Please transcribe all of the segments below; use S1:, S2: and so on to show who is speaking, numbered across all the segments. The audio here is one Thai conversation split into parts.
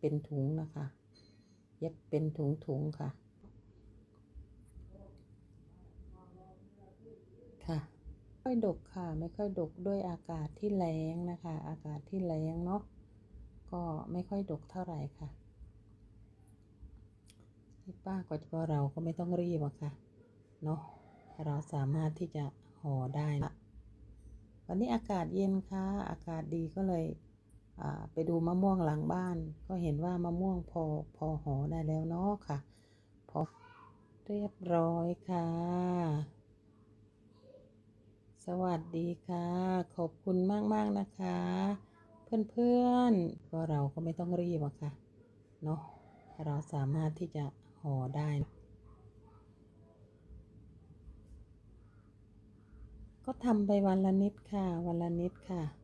S1: เป็นถุงนะคะ เย็บเป็นถุงถุงๆค่ะ ค่ะไม่ค่อยดกค่ะ ไม่ค่อยดกด้วยอากาศที่แรงนะคะ อากาศที่แรงเนาะก็ไม่ค่อยดกเท่าไหร่ค่ะนี่ป้าก็จะเราก็ไม่ต้องรีบอะค่ะเนาะเราสามารถที่จะห่อได้นะวันนี้อากาศเย็นค่ะ อากาศดีก็เลย ไปดูมะม่วงหลังบ้าน ก็เห็นว่ามะม่วงพอพอห่อได้แล้วเนาะค่ะ พอเรียบร้อยค่ะ สวัสดีค่ะ ขอบคุณมากๆนะคะ เพื่อนๆ ก็เราก็ไม่ต้องรีบอะค่ะเนาะเราสามารถที่จะห่อได้ ก็ทำไปวันละนิดค่ะ วันละนิดค่ะ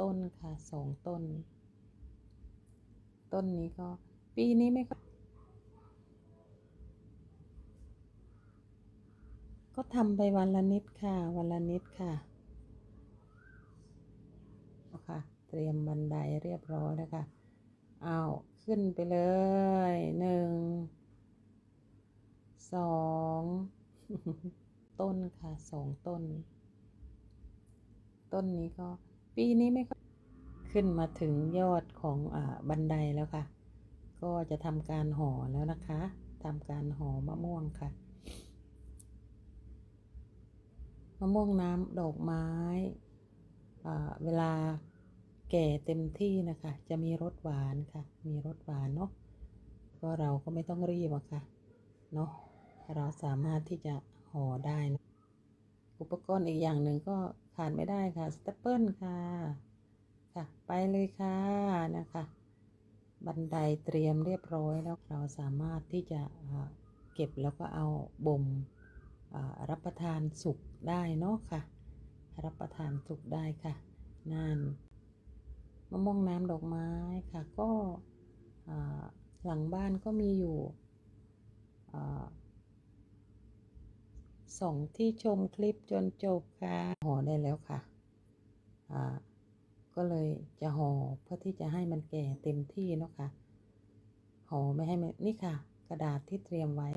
S1: ต้นค่ะสองต้น ต้นนี้ก็ ปีนี้ไม่ค่อยก็ทำไปวันละนิดค่ะ วันละนิดค่ะเอาค่ะเตรียมบันไดเรียบร้อยแล้วค่ะเอาขึ้นไปเลยหนึ่งสองต้นค่ะสองต้น ต้นนี้ก็ ปีนี้ไม่ค่อยขึ้นมาถึงยอดของอ่าบันไดแล้วค่ะ ก็จะทำการห่อแล้วนะคะทำการห่อมะม่วงค่ะ มะม่วงน้ำดอกไม้อ่าเวลาแก่เต็มที่นะคะ จะมีรสหวานค่ะ มีรสหวานเนาะ ก็เราก็ไม่ต้องรีบอะค่ะ เนาะ เราสามารถที่จะห่อได้นะ อุปกรณ์อีกอย่างหนึ่งก็ขาดไม่ได้ค่ะสเตปเปิลค่ะ ค่ะ ไปเลยค่ะนะคะ บันไดเตรียมเรียบร้อยแล้วเราสามารถที่จะเก็บแล้วก็เอาบ่มรับประทานสุกได้เนาะค่ะ รับประทานสุกได้ค่ะนั่นมะม่วงน้ำดอกไม้ค่ะ ก็หลังบ้านก็มีอยู่ สองที่ชมคลิปจนจบค่ะห่อได้แล้วค่ะอ่าก็เลยจะห่อเพื่อที่จะให้มันแก่เต็มที่เนาะค่ะห่อไม่ให้มันนี่ค่ะ กระดาษที่เตรียมไว้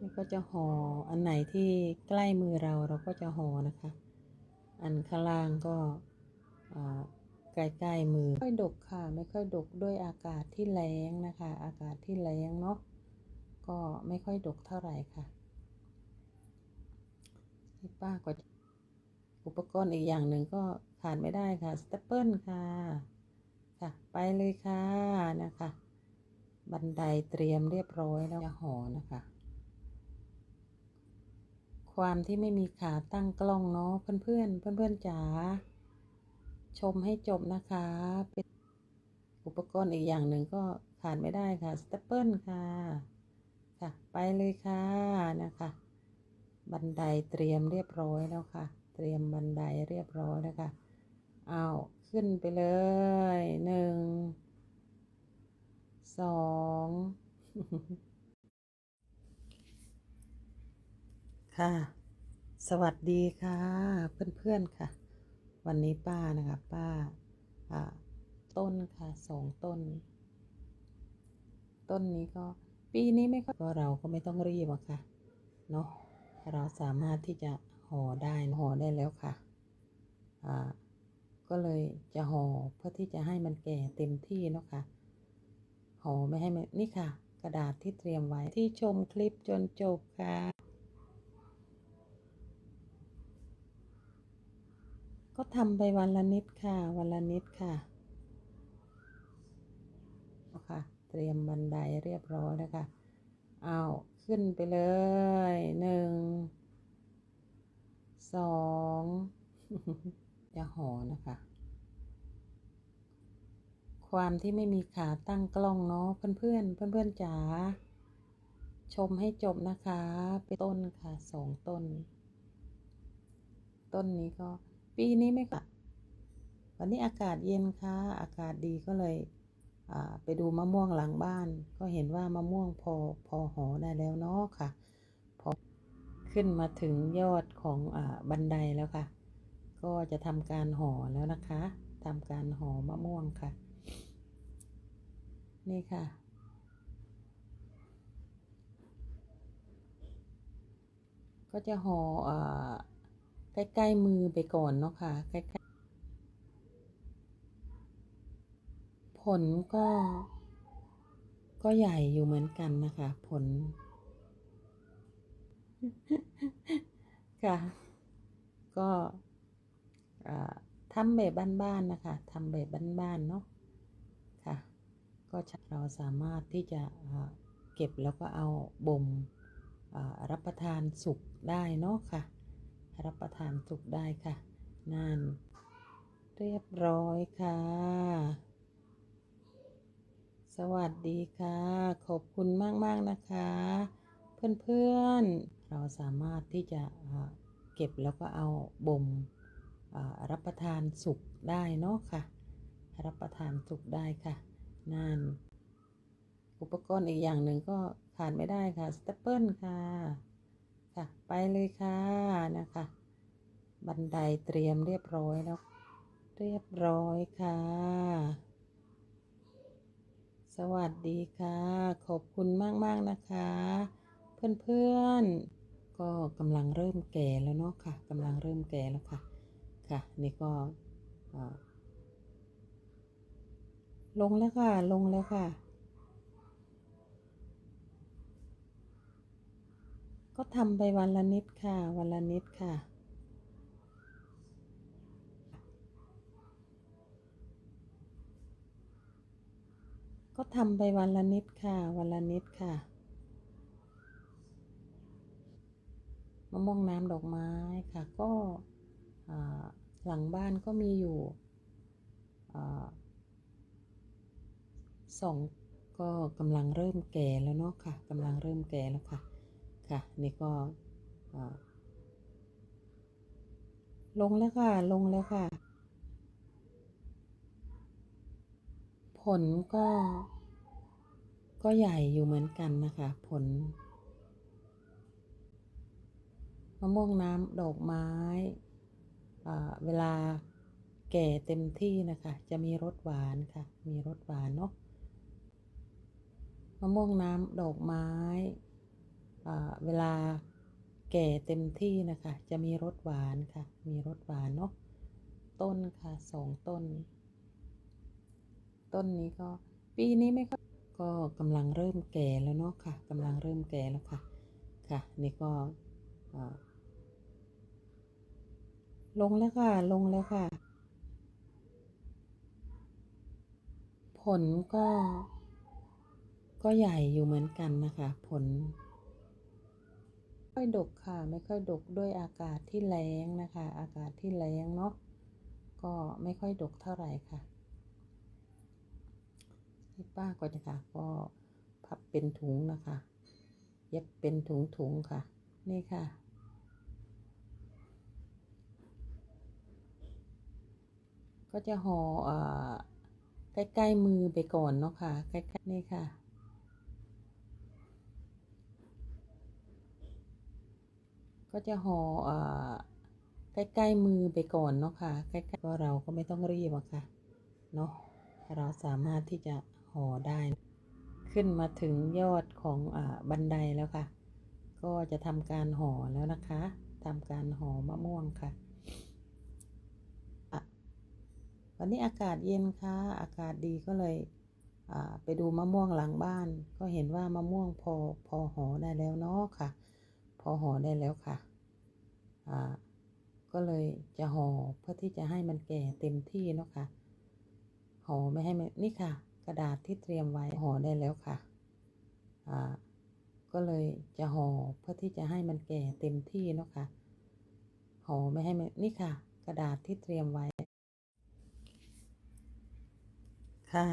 S1: นี่ก็จะห่ออันไหนที่ใกล้มือเราเราก็จะห่อนะคะ อันข้างล่างก็อ่าใกล้ๆมือไม่ค่อยดกค่ะ ไม่ค่อยดกด้วยอากาศที่แรงนะคะ อากาศที่แรงเนาะก็ไม่ค่อยดกเท่าไหร่ค่ะ นี่ป้าก็อุปกรณ์อีกอย่างหนึ่งก็ขาดไม่ได้ค่ะสเตปเปิลค่ะค่ะ ไปเลยค่ะนะคะ บันไดเตรียมเรียบร้อยแล้วจะห่อนะคะ ความที่ไม่มีขาตั้งกล้องเนาะเพื่อนๆเพื่อนๆจ๋าชมให้จบนะคะเป็นอุปกรณ์อีกอย่างหนึ่งก็ขาดไม่ได้ค่ะสเตปเปิลค่ะ ค่ะ ไปเลยค่ะนะคะ บันไดเตรียมเรียบร้อยแล้วค่ะ เตรียมบันไดเรียบร้อยแล้วค่ะ เอาขึ้นไปเลยหนึ่งสองค่ะ สวัสดีค่ะ เพื่อนๆค่ะ วันนี้ป้านะคะป้าต้นค่ะสองต้น ต้นนี้ก็ปีนี้ไม่ก็เราก็ไม่ต้องรีบอะค่ะเนาะ เราสามารถที่จะห่อได้ห่อได้แล้วค่ะอ่าก็เลยจะห่อเพื่อที่จะให้มันแก่เต็มที่เนาะค่ะห่อไม่ให้มันนี่ค่ะ กระดาษที่เตรียมไว้ที่ชมคลิปจนจบค่ะ ก็ทำไปวันละนิดค่ะ วันละนิดค่ะเอาค่ะเตรียมบันไดเรียบร้อยแล้วค่ะ เอาขึ้นไปเลยหนึ่งสองจะห่อนะคะ ความที่ไม่มีขาตั้งกล้องเนาะเพื่อนๆ เพื่อนๆจ๋าชมให้จบนะคะเป็นต้นค่ะสองต้น ต้นนี้ก็ ปีนี้ไม่ค่ะ วันนี้อากาศเย็นค่ะ อากาศดีก็เลย ไปดูมะม่วงหลังบ้าน ก็เห็นว่ามะม่วงพอพอห่อได้แล้วเนาะค่ะ พอขึ้นมาถึงยอดของอบันไดแล้วค่ะ ก็จะทำการห่อแล้วนะคะทำการห่อมะม่วงค่ะ นี่ค่ะ ก็จะห่อเอ่อใกล้ๆมือไปก่อนเนาะค่ะใกล้ๆ ผลก็ ก็ใหญ่อยู่เหมือนกันนะคะ ผล ค่ะ ก็ทำแบบบ้านๆนะคะทำแบบบ้านๆเนาะค่ะ ก็เราสามารถที่จะเก็บแล้วก็เอาบ่มรับประทานสุกได้เนาะค่ะ รับประทานสุกได้ค่ะ นั่น เรียบร้อยค่ะ สวัสดีค่ะ ขอบคุณมาก ๆ นะคะ เพื่อนๆ เราสามารถที่จะเก็บแล้วก็เอาบ่มรับประทานสุกได้เนาะค่ะ รับประทานสุกได้ค่ะนั่นอุปกรณ์อีกอย่างหนึ่งก็ขาดไม่ได้ค่ะสเตปเปิลค่ะ ค่ะ ไปเลยค่ะนะคะ บันไดเตรียมเรียบร้อยแล้ว เรียบร้อยค่ะ สวัสดีค่ะ ขอบคุณมาก ๆ นะคะ เพื่อนๆ ก็กำลังเริ่มแก่แล้วเนาะค่ะกำลังเริ่มแก่แล้วค่ะ ค่ะ นี่ก็ลงแล้วค่ะ ลงแล้วค่ะ ก็ทำไปวันละนิดค่ะ วันละนิดค่ะ ก็ทำไปวันละนิดค่ะ วันละนิดค่ะมะม่วงน้ำดอกไม้ค่ะ ก็หลังบ้านก็มีอยู่สองก็กำลังเริ่มแก่แล้วเนาะค่ะกำลังเริ่มแก่แล้วค่ะ ค่ะ นี่ก็ลงแล้วค่ะ ลงแล้วค่ะ ผลก็ ก็ใหญ่อยู่เหมือนกันนะคะ ผลมะม่วงน้ำดอกไม้เวลาแก่เต็มที่นะคะ จะมีรสหวานค่ะ มีรสหวานเนาะมะม่วงน้ำดอกไม้เวลาแก่เต็มที่นะคะ จะมีรสหวานค่ะ มีรสหวานเนาะ ต้นค่ะสองต้น ต้นนี้ก็ ปีนี้ไม่ค่อยก็กำลังเริ่มแก่แล้วเนาะค่ะกำลังเริ่มแก่แล้วค่ะ ค่ะ นี่ก็ลงแล้วค่ะ ลงแล้วค่ะ ผลก็ ก็ใหญ่อยู่เหมือนกันนะคะ ผลไม่ค่อยดกค่ะ ไม่ค่อยดกด้วยอากาศที่แล้งนะคะ อากาศที่แล้งเนาะ ก็ไม่ค่อยดกเท่าไหร่ค่ะ นี่ป้าก็จะค่ะ ก็พับเป็นถุงนะคะ เย็บเป็นถุงถุงค่ะ นี่ค่ะ ก็จะห่อเอ่อใกล้ๆมือไปก่อนเนาะค่ะใกล้ๆนี่ค่ะก็จะห่อเอ่อใกล้ๆมือไปก่อนเนาะค่ะใกล้ๆก็เราก็ไม่ต้องรีบอะค่ะเนาะเราสามารถที่จะ ห่อได้ ขึ้นมาถึงยอดของอบันไดแล้วค่ะ ก็จะทำการห่อแล้วนะคะทำการห่อมะม่วงค่ะวันนี้อากาศเย็นค่ะ อากาศดีก็เลยไปดูมะม่วงหลังบ้าน ก็เห็นว่ามะม่วงพอพอห่อได้แล้วเนาะค่ะ พอห่อได้แล้วค่ะก็เลยจะห่อเพื่อที่จะให้มันแก่เต็มที่เนาะค่ะห่อไม่ให้มันนี่ค่ะ กระดาษที่เตรียมไว้ห่อได้แล้วค่ะ อ่า ก็เลยจะห่อเพื่อที่จะให้มันแก่เต็มที่เนาะค่ะ ห่อไม่ให้มันนี่ค่ะ กระดาษที่เตรียมไว้ ค่ะ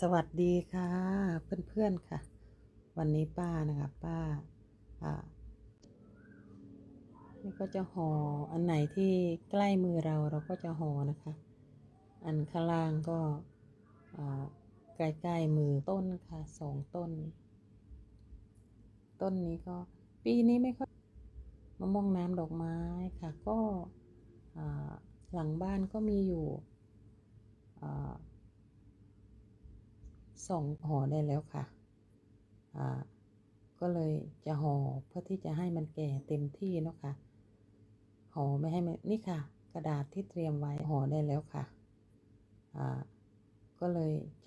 S1: สวัสดีค่ะ เพื่อนๆค่ะ วันนี้ป้านะคะป้า อ่านี่ก็จะห่ออันไหนที่ใกล้มือเราเราก็จะห่อนะคะ อันข้างล่างก็ ใกล้ๆมือต้นค่ะสองต้น ต้นนี้ก็ปีนี้ไม่ค่อยมะม่วงน้ำดอกไม้ค่ะ ก็หลังบ้านก็มีอยู่อสองห่อได้แล้วค่ะ ก็เลยจะห่อเพื่อที่จะให้มันแก่เต็มที่เนาะค่ะห่อไม่ให้มันนี่ค่ะ กระดาษที่เตรียมไว้ห่อได้แล้วค่ะ อ่า ก็เลยจะ